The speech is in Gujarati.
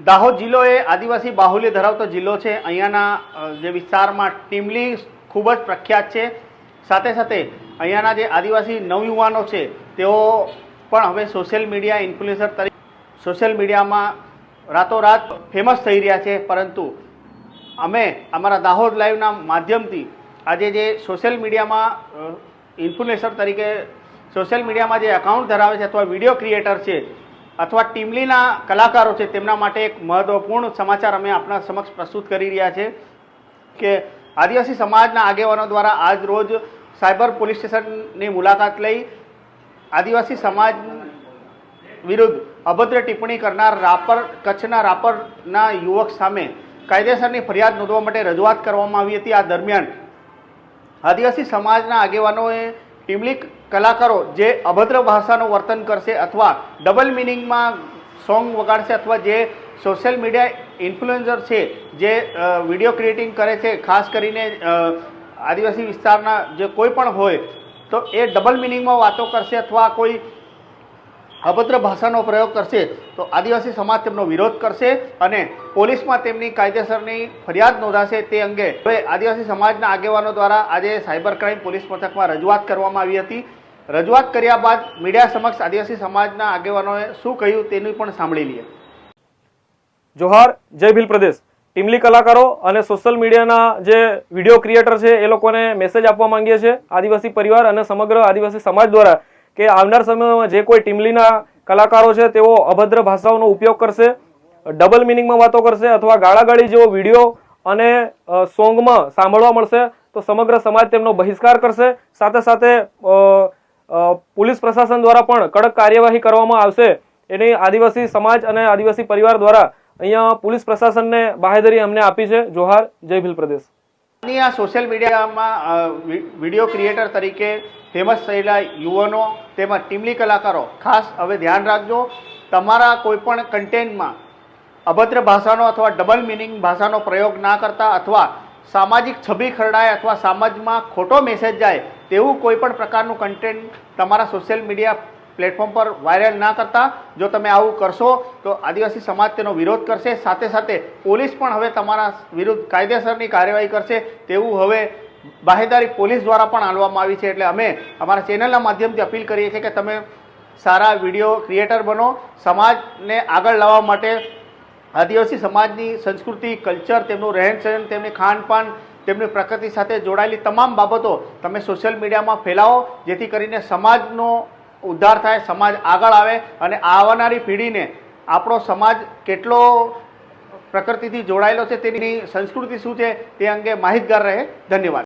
દાહોદ જિલ્લો એ આદિવાસી બાહુલ્ય ધરાવતો જિલ્લો છે. અહીંયાના જે વિસ્તારમાં ટીમલી ખૂબ જ પ્રખ્યાત છે. સાથે સાથે અહીંયાના જે આદિવાસી નવયુવાનો છે, તેઓ પણ હવે સોશિયલ મીડિયા ઇન્ફ્લુએન્સર તરીકે સોશિયલ મીડિયામાં રાતોરાત ફેમસ થઈ રહ્યા છે. પરંતુ અમે અમારા દાહોદ લાઈવના માધ્યમથી આજે જે સોશિયલ મીડિયામાં ઇન્ફ્લુએન્સર તરીકે સોશિયલ મીડિયામાં જે એકાઉન્ટ ધરાવે છે અથવા વીડિયો ક્રિએટર છે અથવા ટીમલીના કલાકારો છે, તેમના માટે એક મહત્વપૂર્ણ સમાચાર અમે આપણા સમક્ષ પ્રસ્તુત કરી રહ્યા છે કે આદિવાસી સમાજના આગેવાનો દ્વારા આજ રોજ સાયબર પોલીસ સ્ટેશનની મુલાકાત લઈ આદિવાસી સમાજ વિરુદ્ધ અભદ્ર ટિપ્પણી કરનાર રાપર, કચ્છના રાપરના યુવક સામે કાયદેસરની ફરિયાદ નોંધવા માટે રજૂઆત કરવામાં આવી હતી. આ દરમિયાન આદિવાસી સમાજના આગેવાનોએ ટીમલી કલાકારો જે અભદ્ર ભાષાનું વર્તન કરશે અથવા ડબલ મિનિંગમાં સોંગ વગાડશે અથવા જે સોશિયલ મીડિયા ઇન્ફ્લુએન્સર છે, જે વીડિયો ક્રિએટિંગ કરે છે, ખાસ કરીને આદિવાસી વિસ્તારના જે કોઈ પણ હોય, તો એ ડબલ મિનિંગમાં વાતો કરશે અથવા કોઈ અભદ્ર ભાષાનો પ્રયોગ કરશે તો આદિવાસી સમાજ તેમનો વિરોધ કરશે અને પોલીસમાં તેમની કાયદેસરની ફરિયાદ નોંધાશે તે અંગે. હવે આદિવાસી સમાજના આગેવાનો દ્વારા આજે સાયબર ક્રાઇમ પોલીસ મથકમાં રજૂઆત કરવામાં આવી હતી. રજૂઆત કર્યા બાદ મીડિયા સમક્ષ આદિવાસી સમાજના આગેવાનોએ શું કહ્યું તેનું પણ સાંભળી લઈએ. જોહાર, જય ભીલ પ્રદેશ. ટીમલી કલાકારો અને સોશિયલ મીડિયાના જે વીડિયો ક્રિએટર છે એ લોકોને મેસેજ આપવા માંગીએ છીએ. આદિવાસી પરિવાર અને સમગ્ર આદિવાસી સમાજ દ્વારા કે આવનાર સમયમાં જે કોઈ ટીમલીના કલાકારો છે, તેઓ અભદ્ર ભાષાઓનો ઉપયોગ કરશે, ડબલ મિનિંગમાં વાતો કરશે અથવા ગાળાગાળી જેવો વીડિયો અને સોંગમાં સાંભળવા મળશે, તો સમગ્ર સમાજ તેમનો બહિષ્કાર કરશે. સાથે સાથે પોલીસ પ્રશાસન દ્વારા પણ કડક કાર્યવાહી કરવામાં આવશે. એની આદિવાસી સમાજ અને આદિવાસી પરિવાર દ્વારા અહીંયા પોલીસ પ્રશાસનને બાહેધરી અમને આપી છે. જોહાર, જય ભીલ પ્રદેશ. આ સોશિયલ મીડિયામાં વીડિયો ક્રિએટર તરીકે ફેમસ થયેલા યુવાનો તેમજ ટીમલી કલાકારો, ખાસ હવે ધ્યાન રાખજો, તમારા કોઈપણ કન્ટેન્ટમાં અભદ્ર ભાષાનો અથવા ડબલ મિનિંગ ભાષાનો પ્રયોગ ના કરતા અથવા સામાજિક છબી ખરડાય અથવા સમાજમાં ખોટો મેસેજ જાય, તેવું કોઈપણ પ્રકારનું કન્ટેન્ટ તમારા સોશિયલ મીડિયા પ્લેટફોર્મ પર વાયરલ ના કરતા જો તમે આવું કરશો, તો આદિવાસી સમાજ તેનો વિરોધ કરશે. સાથે સાથે પોલીસ પણ હવે તમારા વિરુદ્ધ કાયદેસરની કાર્યવાહી કરશે. તેવું હવે બાહેદારી પોલીસ દ્વારા પણ આલવામાં આવી છે. એટલે અમે અમારા ચેનલના માધ્યમથી અપીલ કરીએ છીએ કે તમે સારા વીડિયો ક્રિએટર બનો. સમાજને આગળ લાવવા માટે આદિવાસી સમાજની સંસ્કૃતિ, કલ્ચર, તેમનું રહેણ તેમની ખાનપાન, તેમની પ્રકૃતિ સાથે જોડાયેલી તમામ બાબતો તમે સોશિયલ મીડિયામાં ફેલાવો. જેથી કરીને સમાજનો ઉદ્ધાર થાય, સમાજ આગળ આવે અને આવનારી પેઢીને આપણો સમાજ કેટલો પ્રકૃતિથી જોડાયેલો છે તેની સંસ્કૃતિ શું છે તે અંગે માહિતગાર રહે. ધન્યવાદ.